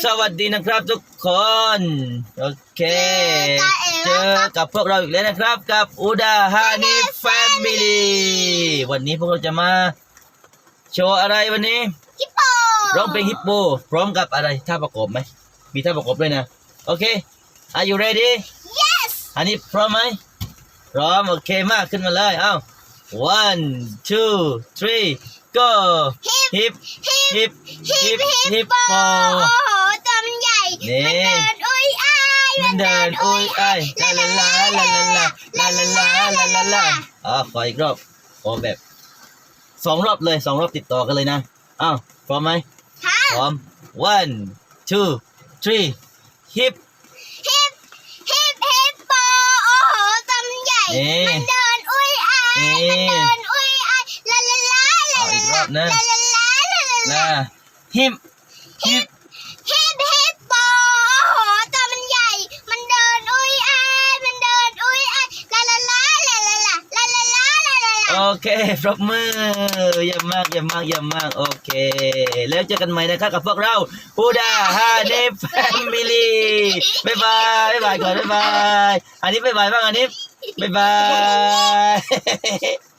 สวัสดีนะครับทุกคน โอเค เจอกับพวกเราอีกแล้วนะครับ กับอุดาฮานิแฟมิลี่วันนี้พวกเราจะมา โชว์อะไรวันนี้ฮิปโปร้องเพลงฮิปโป พร้อมกับอะไรท่าประกอบไหมมีท่าประกอบด้วยนะ โอเค Are you ready yes อันนี้พร้อมไหมพร้อม โอเคมากขึ้นมาเลย เอ้า one two three go ฮิป hip ฮิป hip ฮิ hip ปโป hippo โอ้โหตัวมันใหญ่ นี่มันเดินอุ้ยอ้ายมันเดินอุ้ยอ้ายลาลาลาลาลาลาลาลาลาลาลาลาอ่าขออีกรอบขอแบบสองรอบเลยสองรอบติดต่อกันเลยนะอ้าวพร้อมไหมพร้อม one two three hip ฮิปฮิปฮิปโปโอ้โหตัวใหญ่ นี่ มันเดินอุ้ยอ้ายนี่มันเดินอุ้ยอ้ายลาลาลาลาเอาอีกรอบนะลาลาลาลาลาลานะ hip hip โอเคปรบมือเยี่ยมมากเยี่ยมมากเยี่ยมมาก โอเค แล้วเจอกันใหม่นะครับกับพวกเราปูดาฮาเดฟแฟมิลี่บ๊ายบายบ๊ายบายก่อนบ๊ายบาย อันนี้บ๊ายบายบ้างอันนี้บ๊ายบาย